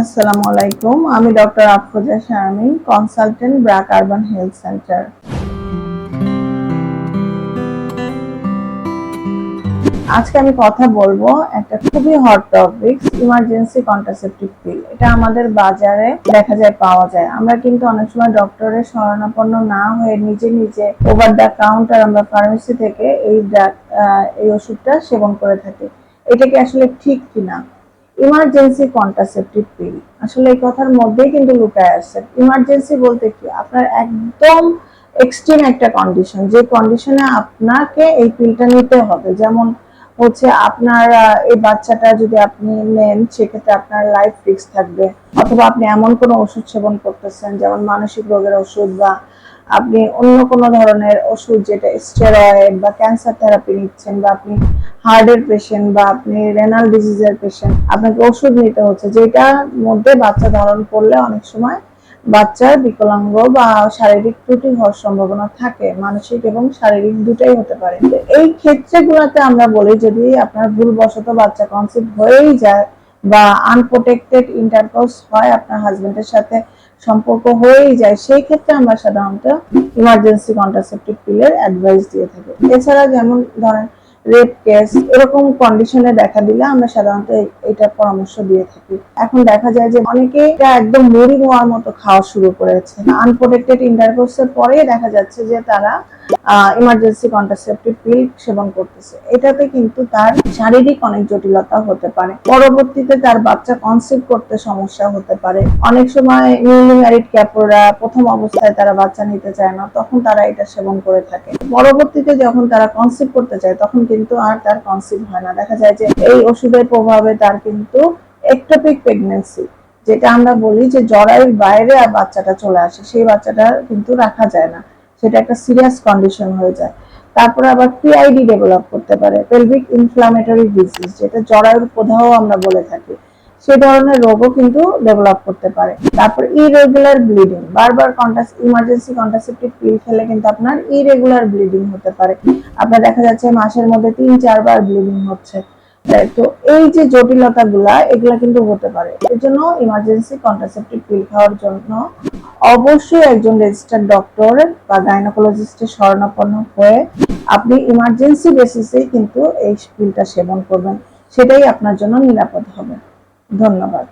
আসসালামু আলাইকুম আমি doctor Afroza Sharmin consultant BRAC urban health centre. আজকে আমি কথা বলব একটা খুবই hot topic emergency contraceptive pill এটা আমাদের বাজারে দেখা যায়, পাওয়া যায়। আমরা কিন্তু অনেক সময় ডক্টরের শরণাপন্ন না হয়ে নিজে নিজে ওভার দ্য কাউন্টার আমরা ফার্মেসি থেকে এই এই ওষুধটা সেবন করে থাকি। এটা কি আসলে ঠিক কিনা? ইমার্জেন্সি কন্ট্রাসেপটিভ পিল আসলে এই কথার মধ্যেই কিন্তু লুকায় আসছে ইমার্জেন্সি বলতে কি? আপনার একদম এক্সট্রিম একটা কন্ডিশন যে কন্ডিশনে আপনাকে এই পিলটা নিতে হবে। যেমন হচ্ছে আপনার এই বাচ্চাটা যদি আপনি নেন, সেক্ষেত্রে আপনার লাইফ রিস্ক থাকবে। অথবা আপনি এমন কোনো ওষুধ সেবন করতেছেন, যেমন মানসিক রোগের ওষুধ বা আপনি অন্য কোনো ধরনের ওষুধ যেটা স্টেরয়েড বা ক্যান্সার থেরাপি নিচ্ছেন বা আপনি হার্টের পেশেন্ট বা আপনি রেনাল ডিজিজের পেশেন্ট আপনাকে ওষুধ নিতে হচ্ছে, যেটার মধ্যে বাচ্চা ধারণ করলে অনেক সময় বাচ্চার বিকলাঙ্গ বা শারীরিক ত্রুটি হওয়ার সম্ভাবনা থাকে, মানসিক এবং শারীরিক দুটাই হতে পারে। এই ক্ষেত্রেগুলোতে আমরা বলি, যদি আপনার ভুলবশত বাচ্চা কনসিভ হয়েই যায় বা আনপ্রোটেক্টেড ইন্টারকোর্স হয় আপনার হাজবেন্ডের সাথে সম্পর্ক হয়েই যায়, সেই ক্ষেত্রে আমরা সাধারণত ইমার্জেন্সি কন্ট্রাসেপটিভ পিলের অ্যাডভাইস দিয়ে থাকি। এছাড়া যেমন ধরেন রেপ কেস এরকম কন্ডিশনে দেখা দিলে আমরা সাধারণত এটা পরামর্শ দিয়ে থাকি। এখন দেখা যায় যে অনেকে একদম মরি হওয়ার মতো খাওয়া শুরু করেছে। আনপ্রোটেক্টেড ইন্টারকোর্সের পরে দেখা যাচ্ছে যে তারা ইমার্জেন্সি কন্ট্রাসেপটিভ পিল সেবন করতেছে। এটাতে কিন্তু তার শারীরিক অনেক জটিলতা হতে পারে। পরবর্তীতে তার বাচ্চা কনসিভ করতে সমস্যা হতে পারে। অনেক সময় নিউলি ম্যারিড ক্যাপোরা প্রথম অবস্থায় তারা বাচ্চা নিতে চায় না, তখন তারা এটা সেবন করে থাকে। পরবর্তীতে যখন তারা কনসিভ করতে চায়, তখন কিন্তু আর তার কনসিভ হয় না। দেখা যায় যে এই ওষুধের প্রভাবে তার কিন্তু একটোপিক প্রেগনেন্সি যেটা আমরা বলি যে জরায়ুর বাইরে আর বাচ্চাটা চলে আসে, সেই বাচ্চাটা কিন্তু রাখা যায় না। সেটা একটা সিরিয়াস কন্ডিশন হয়ে যায়। তারপরে আবার পিআইডি ডেভেলপ করতে পারে পেলভিক ইনফ্লামেটরি ডিজিজ যেটা জরায়ুর প্রদাহ আমরা বলে থাকি। সে ধরনের রোগও কিন্তু ডেভেলপ করতে পারে। তারপর ইরেগুলার ব্লিডিং বারবার কন্টাস ইমার্জেন্সি কন্ট্রাসেপটিভ পিল খেলে কিন্তু আপনার ইরেগুলার ব্লিডিং হতে পারে। আপনার দেখা যাচ্ছে মাসের মধ্যে তিন, চারবার ব্লিডিং হচ্ছে। তো এই যে জটিলতা গুলা এগুলা কিন্তু হতে পারে। এর জন্য ইমার্জেন্সি কন্ট্রাসেপটিভ পিল খাওয়ার জন্য অবশ্যই একজন রেজিস্টার্ড ডক্টর বা গাইনোকোলজিস্টের শরণাপন্ন হয়ে আপনি ইমার্জেন্সি বেসিসে কিন্তু এই পিলটা সেবন করবেন। সেটাই আপনার জন্য নিরাপদ হবে। ধন্যবাদ।